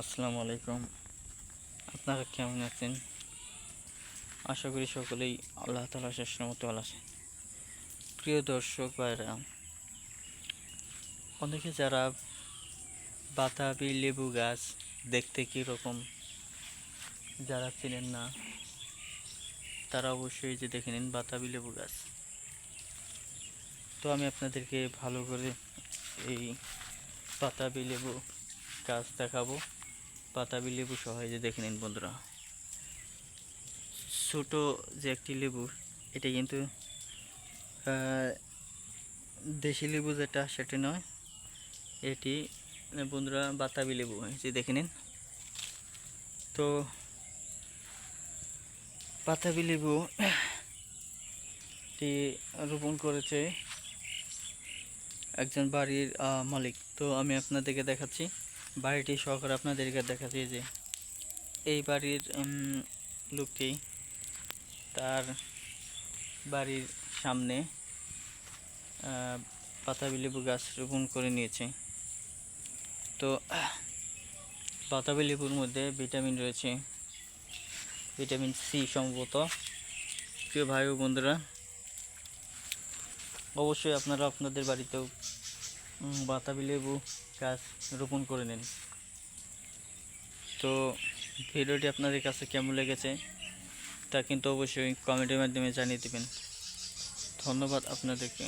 আসসালামু আলাইকুম। আপনারা কেমন আছেন? আশা করি সকলেই আল্লাহ তালা শেষ মতো আছেন। প্রিয় দর্শক ভাইরা, অনেকে যারা বাতাবি লেবু গাছ দেখতে কীরকম যারা চেনেন না, তারা অবশ্যই যে দেখে নিন বাতাবি লেবু গাছ। তো আমি আপনাদেরকে ভালো করে এই বাতাবি লেবু গাছ দেখাবো। বাতাবি লেবু সহ যে দেখে নিন বন্ধুরা। ছোট যে একটি লেবু, এটা কিন্তু দেশি লেবু যেটা, সেটি নয়। এটি বন্ধুরা, বাতাবি লেবু যে দেখে নিন। তো, বাতাবি লেবু, টি, রোপণ করেছে একজন বাড়ির মালিক। তো আমি আপনাদেরকে দেখাচ্ছি। বাড়িটি সহকারে আপনাদেরকে দেখাচ্ছি যে এই বাড়ির লোকটি তার বাড়ির সামনে বাতাবি লেবু গাছ রোপণ করে নিয়েছে। তো, বাতাবি লেবুর মধ্যে ভিটামিন রয়েছে। ভিটামিন সি সম্ভবত। প্রিয় ভাই ও বন্ধুরা অবশ্যই আপনারা আপনাদের বাড়িতেও বাতাবি লেবু গাছ রোপণ করে নিন। তো ভিডিওটি আপনাদের কাছে কেমন লেগেছে তা কিন্তু অবশ্যই কমেন্টের মাধ্যমে জানিয়ে দেবেন। ধন্যবাদ আপনাদেরকে।